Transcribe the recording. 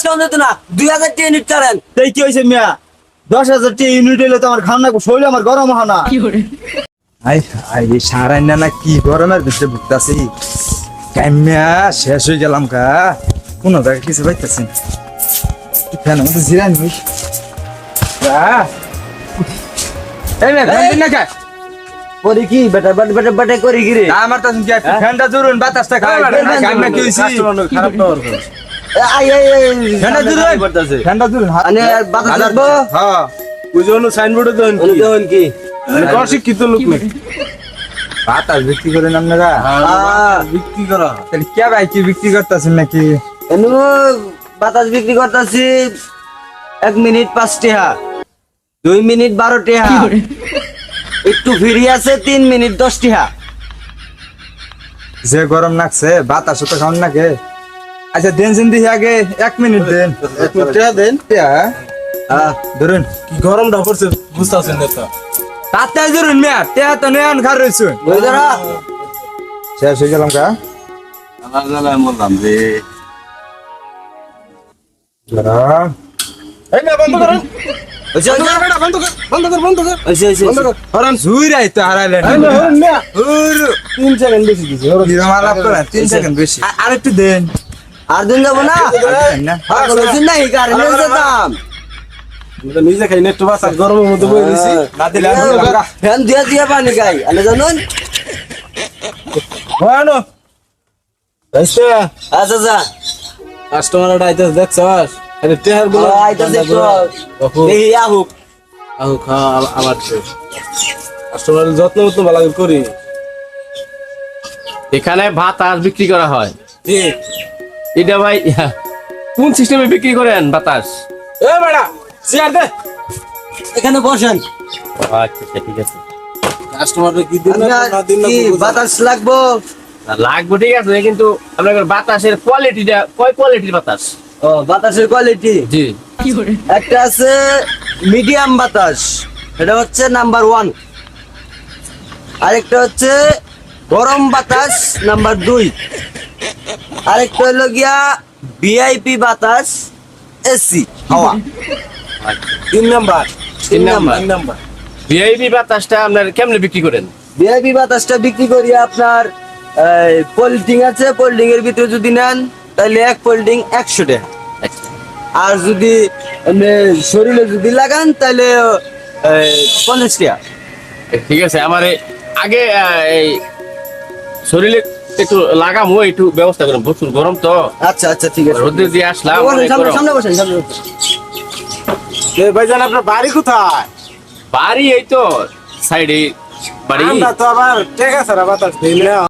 Discount দিত না দুই হাজার টাকা ইউনিট করেন তাই কি হয়েছে মিয়া? দশ হাজার টি ইউনিট এলে তো আমার খাওয়া শরীর আমার গরম হয় না। আই আই সারাই না না কি গরমের ভিতরে ভুগতাছি। কাম্যা শেষ হয়ে গেলাম কা কোন জায়গায় কিছু পাইতেছি না। কেন মতো জিরান হই এই মেয়ে ফ্যান না কা করি কি? বেটা বেটা বেটা বেটা করি কি রে? আমার তো কি ফ্যানটা জরুন বাতাসটা খাই কাম্যা কি হইছি? খারাপ না বাতাস হ্যাঁ। বিক্রি করেন আপনারা বিক্রি করা। কে ভাই কি বিক্রি করতেছেন নাকি? বাতাস বিক্রি করতেছি এক মিনিট পাঁচ টিহা দুই মিনিট বারো টিহা একটু ফ্রি আছে তিন মিনিট দশ টিহা। যে গরম লাগছে বাতাস তো খাওয়ান নাকি? আচ্ছা দেন সিন আগে এক মিনিট দেন। এক মিনিট। দেন হ্যাঁ ধরুন। কি গরমটা পড়ছে বুঝতেছেন না তো। তাতে ধরুন মিয়া তে তো নেন খার রইছু। ওই ধরা। শেষ হয়ে গেলাম কা? বললাম যে। এই না বন্ধ করেন? বন্ধ কর বন্ধ কর বন্ধ কর হইছে, হইছে, বন্ধ কর। হরান জুই রাই হারাইলেন। এই না হরান মিয়া। উরু। তিন সেকেন্ড বেশি দিছি হরান কিরম তিন সেকেন্ড বেশি। আর একটু দেন। আর দিন যাব না? আর দেন না? পাগল হইছিস না, এই কারণে তো নিজে খাই না একটু বাসা গরমের মধ্যে বই দিছি। না দিলে আর দিলাম গা। ফ্যান দিয়া দিয়া পানি খাই। আনে জানুন। আচ্ছা। আচ্ছা আচ্ছা। কাস্টমার আইতে দেখছস আরে টেহারগুলো ও, আইতাছে একটু। বাপু আহুক। আহু খা কাস্টমার যত্ন মতো ভালো করে এখানে বাতাস বিক্রি করা হয়। ঠিক এটা ভাই কোন সিস্টেমে বিক্রি করেন বাতাস? এ বেড়া চেয়ার দে। এখানে বসেন। আচ্ছা ঠিক আছে। কাস্টমার কি দিন না দিন না কি বাতাস লাগবো? লাগবে ঠিক আছে কিন্তু আপনার বাতাসের কোয়ালিটিটা কয় কোয়ালিটির বাতাস? ও বাতাসের কোয়ালিটি জি। একটা আছে মিডিয়াম বাতাস এটা হচ্ছে নাম্বার ওয়ান আরেকটা হচ্ছে গরম বাতাস নাম্বার দুই। আরেকটা হলো গিয়া ভিআইপি বাতাস এসি হাওয়া। তিন নাম্বার তিন নাম্বার তিন নাম্বার। ভিআইপি বাতাসটা আপনার কেমনে বিক্রি করেন? ভিআইপি বাতাসটা বিক্রি করি আপনার পোল্ডিং আছে পোল্ডিং এর ভিতরে যদি নেন তাহলে এক পোল্ডিং একশো টাকা। আর যদি শরীরে যদি লাগান তাহলে পঞ্চাশ টাকা। ঠিক আছে আমার আগে এই শরীরে একটু লাগামো একটু ব্যবস্থা করেন। প্রচুর গরম তো। আচ্ছা আচ্ছা ঠিক আছে। রোদে দিয়ে আসলাম সামনে বসেন সামনে বসেন। ভাইজান আপনার বাড়ি কোথায়? বাড়ি এই তো সাইডে বাড়ি। আমরা তো আবার ঠিক আছে বাতাস দিই না।